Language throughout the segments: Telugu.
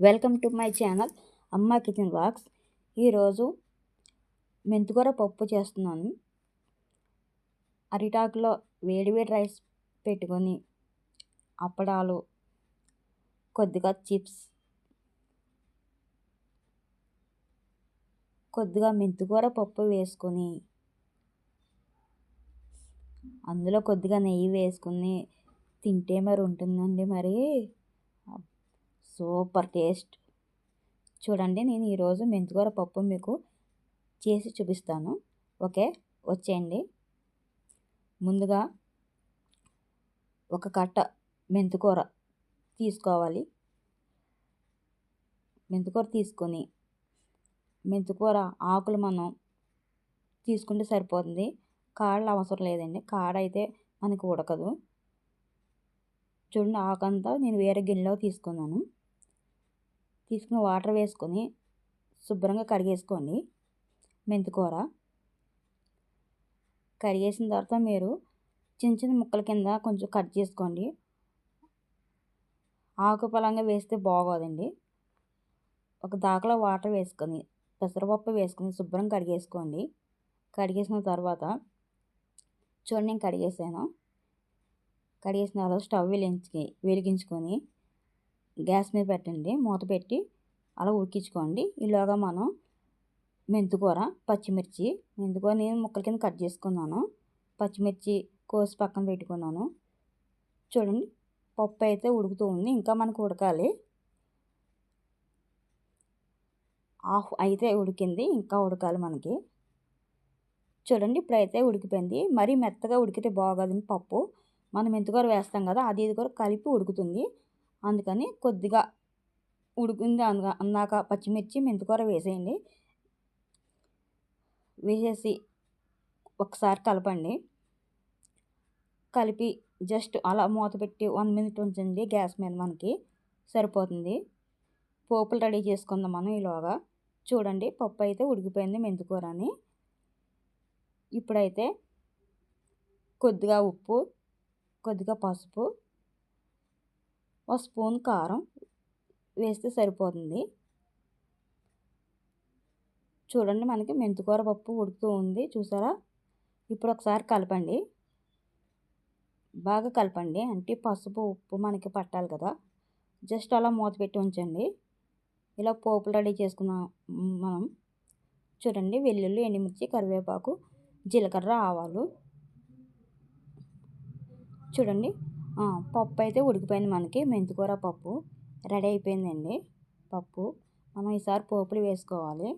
Welcome to my channel Amma kitchen box ఈరోజు మెంతికూర పప్పు చేస్తున్నాను. అరిటాకులో వేడివేడి రైస్ పెట్టుకొని అప్పడాలు కొద్దిగా చిప్స్ కొద్దిగా మెంతికూర పప్పు వేసుకొని అందులో కొద్దిగా నెయ్యి వేసుకుని తింటే మరి ఉంటుందండి మరి? Super taste. చూడండి నేను ఈరోజు మెంతికూర పప్పు మీకు చేసి చూపిస్తాను. ఓకే వచ్చేయండి. ముందుగా ఒక కట్ట మెంతికూర తీసుకోవాలి. మెంతికూర తీసుకొని మెంతికూర ఆకులు మనం తీసుకుంటే సరిపోతుంది. కాడలు అవసరం లేదండి. కాడ అయితే మనకి ఉడకదు. చూడండి ఆకంతా నేను వేరే గిన్నెలో తీసుకున్నాను. తీసుకుని వాటర్ వేసుకొని శుభ్రంగా కడిగేసుకోండి మెంతికూర. కడిగేసిన తర్వాత మీరు చిన్న చిన్న ముక్కల కింద కొంచెం కట్ చేసుకోండి. ఆకుపలంగా వేస్తే బాగోదండి. ఒక దాకలో వాటర్ వేసుకొని పెసరపప్పు వేసుకొని శుభ్రం కడిగేసుకోండి. కడిగేసిన తర్వాత చూడండి నేను కడిగేసాను. కడిగేసిన తర్వాత స్టవ్ వెలిగించి వెలిగించుకొని గ్యాస్ మీద పెట్టండి. మూత పెట్టి అలా ఉడికించుకోండి. ఈలోగా మనం మెంతికూర పచ్చిమిర్చి మెంతికూర నేను ముక్కల కింద కట్ చేసుకున్నాను. పచ్చిమిర్చి కోసి పక్కన పెట్టుకున్నాను. చూడండి పప్పు అయితే ఉడుకుతూ ఉంది. ఇంకా మనకు ఉడకాలి. హాఫ్ అయితే ఉడికింది. ఇంకా ఉడకాలి మనకి. చూడండి ఇప్పుడైతే ఉడికిపోయింది. మరీ మెత్తగా ఉడికితే బాగోదండి పప్పు మనం మెంతికూర వేస్తాం కదా అది ఇది కూడా కలిపి ఉడుకుతుంది. అందుకని కొద్దిగా ఉడికింది. అన్నాక పచ్చిమిర్చి మెంతికూర వేసేయండి. వేసేసి ఒకసారి కలపండి. కలిపి జస్ట్ అలా మూత పెట్టి వన్ మినిట్ ఉంచండి గ్యాస్ మీద మనకి. సరిపోతుంది. పోపులు రెడీ చేసుకుందాం మనం ఈలోగా. చూడండి పప్పు అయితే ఉడికిపోయింది మెంతికూర అని ఇప్పుడైతే కొద్దిగా ఉప్పు కొద్దిగా పసుపు ఒక స్పూన్ కారం వేస్తే సరిపోతుంది. చూడండి మనకి మెంతికూర పప్పు ఉడుకుతూ ఉంది. చూసారా? ఇప్పుడు ఒకసారి కలపండి. బాగా కలపండి. అంటే పసుపు ఉప్పు మనకి పట్టాలి కదా. జస్ట్ అలా మూత పెట్టి ఉంచండి. ఇలా పోపులు రెడీ చేసుకున్నాం మనం. చూడండి వెల్లుల్లి ఎండుమిర్చి కరివేపాకు జీలకర్ర ఆవాలు. చూడండి పప్పు అయితే ఉడికిపోయింది మనకి. మెంతికూర పప్పు రెడీ అయిపోయిందండి. పప్పు. మనం ఈసారి పోపులు వేసుకోవాలి.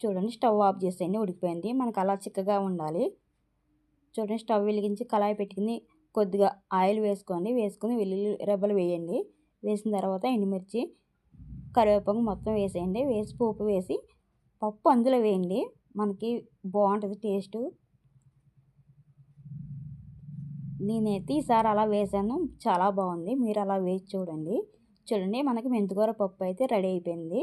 చూడండి స్టవ్ ఆఫ్ చేసేయండి ఉడికిపోయింది. మనకు అలా చిక్కగా ఉండాలి. చూడండి స్టవ్ వెలిగించి కళాయి పెట్టుకుని కొద్దిగా ఆయిల్ వేసుకోండి. వేసుకుని వెల్లుల్లి రెబ్బలు వేయండి. వేసిన తర్వాత ఎండుమిర్చి కరివేపాకు మొత్తం వేసేయండి. వేసి పోపు వేసి పప్పు అందులో వేయండి. మనకి బాగుంటుంది టేస్ట్. నేనైతే ఈసారి అలా వేసాను. చాలా బాగుంది. మీరు అలా వేసి చూడండి. చూడండి మనకి మెంతికూర పప్పు అయితే రెడీ అయిపోయింది.